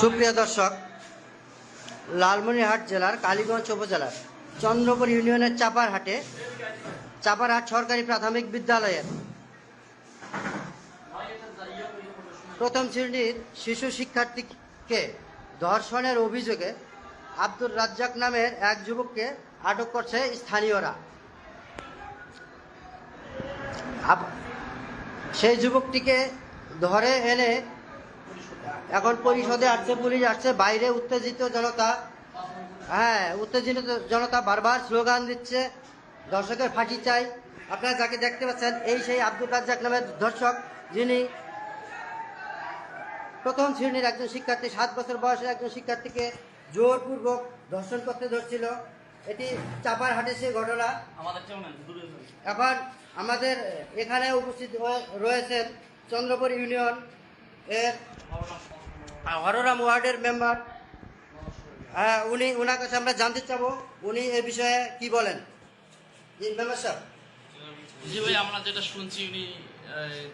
সুপ্রিয় দর্শক, লালমনিরহাট জেলার কালীগঞ্জ উপজেলার চন্দ্রপুর ইউনিয়নের চাপারহাটে চাপারহাট সরকারি প্রাথমিক বিদ্যালয়ের প্রথম শ্রেণির শিশু শিক্ষার্থীকে ধর্ষণের অভিযোগে আব্দুর রাজ্জাক নামের এক যুবককে আটক করছে স্থানীয়রা। সেই যুবকটিকে ধরে এনে এখন পরিষদে আসছে পুলিশ আসছে বাইরে উত্তেজিত জনতা হ্যাঁ উত্তেজিত জনতা বারবার স্লোগান দিচ্ছে দর্শকের ফাঁসি চাই। আপনারা যাকে দেখতে পাচ্ছেন এই সেই আব্দুল রাজ্জাক নামের দর্শক যিনি প্রথম শ্রেণির একজন শিক্ষার্থী সাত বছর বয়সের একজন শিক্ষার্থীকে জোরপূর্বক ধর্ষণ করতে ধরছিল। এটি চাপার হাটে সেই ঘটনা। এখন আমাদের এখানে উপস্থিত রয়েছেন চন্দ্রপুর ইউনিয়ন এর হররাম ওয়ার্ডের মেম্বার হ্যাঁ উনি ওনার কাছে আমরা জানতে চাবো উনি এ বিষয়ে কি বলেন মেম্বার জি ভাই আমরা যেটা শুনছি উনি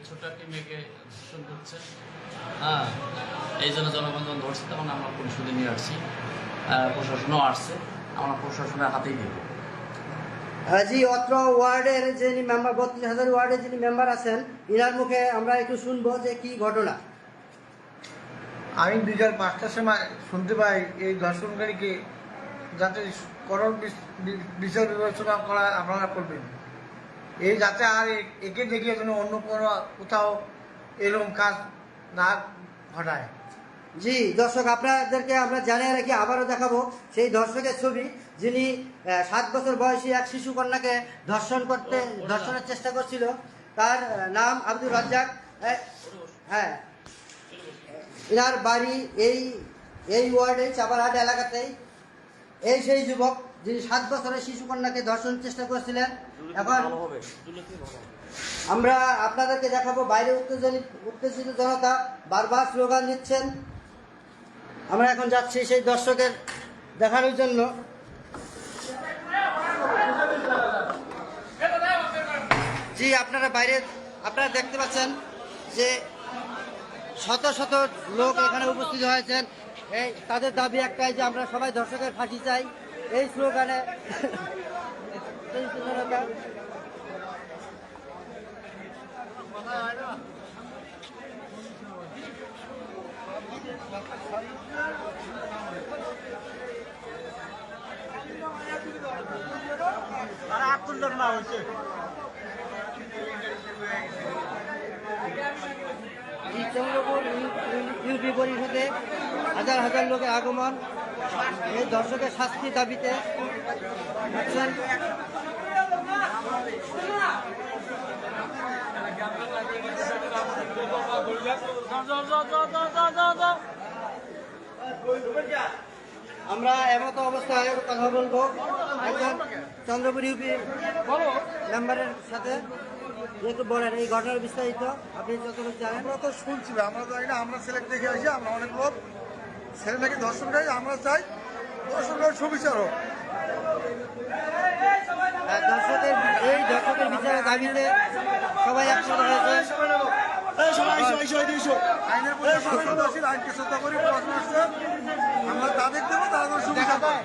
ছোট একটি মেয়েকে ধর্ষণ করছে হ্যাঁ এই জন্য জনগণ যখন ধরছে তখন আমরা পরিষদে নিয়ে আসছি প্রশাসনও আসছে আমরা প্রশাসনের হাতেই দেবো জি অত্র ওয়ার্ডের যিনি মেম্বার বত্রিশ হাজার ওয়ার্ডের যিনি মেম্বার আছেন ইনার মুখে আমরা একটু শুনব যে কি ঘটনা আমি বিকাল পাঁচটার সময় শুনতে পাই এই ধর্ষণকারীকে যাতে করণ বিচ- বিচার বিবেচনা করা আপনারা করবেন। এই যাতে আর একে দেখিয়ে যেন অন্য কোনো কোথাও এরকম কাজ না ঘটায়। জি, দর্শক, আপনাদেরকে আমরা জানিয়ে রাখি, আবারও দেখাবো সেই দর্শকের ছবি, যিনি সাত বছর বয়সী এক শিশু কন্যাকে ধর্ষণ করতে, ধর্ষণের চেষ্টা করছিল। তার নাম আব্দুল রাজ্জাক হ্যাঁ। ইনার বাড়ি এই এই ওয়ার্ডে চাপারহাট এলাকাতেই। এই সেই যুবক যিনি সাত বছরের শিশু কন্যাকে ধর্ষণ চেষ্টা করেছিলেন, এখন আমরা আপনাদেরকে দেখাবো বাইরে উত্তেজনিত উত্তেজিত জনতা বারবার স্লোগান দিচ্ছেন। আমরা এখন যাচ্ছি সেই দর্শকের দেখানোর জন্য। জি, আপনারা বাইরে, আপনারা দেখতে পাচ্ছেন যে শত শত লোক এখানে উপস্থিত হয়েছেন। এই, তাদের দাবি একটাই যে আমরা সবাই দর্শকের ফাঁসি চাই। এই স্লোগানে এই ইউপি পরিষদে হাজার হাজার লোকের আগমন। এই দর্শকের শাস্তি দাবিতে দেখছেন আমরা এমতো অবস্থায় কথা বলব একজন চন্দ্রপুর ইউপি মেম্বারের সাথে যেহেতু বলেন এই ঘটনার বিস্তারিত আপনি যতটুকু জানেন আমরা তো শুনছি আমরা জানি না আমরা ছেলেকে দেখে আসি আমরা অনেক লোক ছেলে নাকি দর্শন খাই আমরা চাই দর্শন খাই সুবিচার হোক দর্শকের এই দর্শকের বিচারের দাবিতে সবাই একসাথে হয়েছে আইনের প্রতি সচেতনশীল আইনকে শ্রদ্ধা করি প্রশ্ন আসছে আমরা তাদের দেবো তারা সুবিধা পায়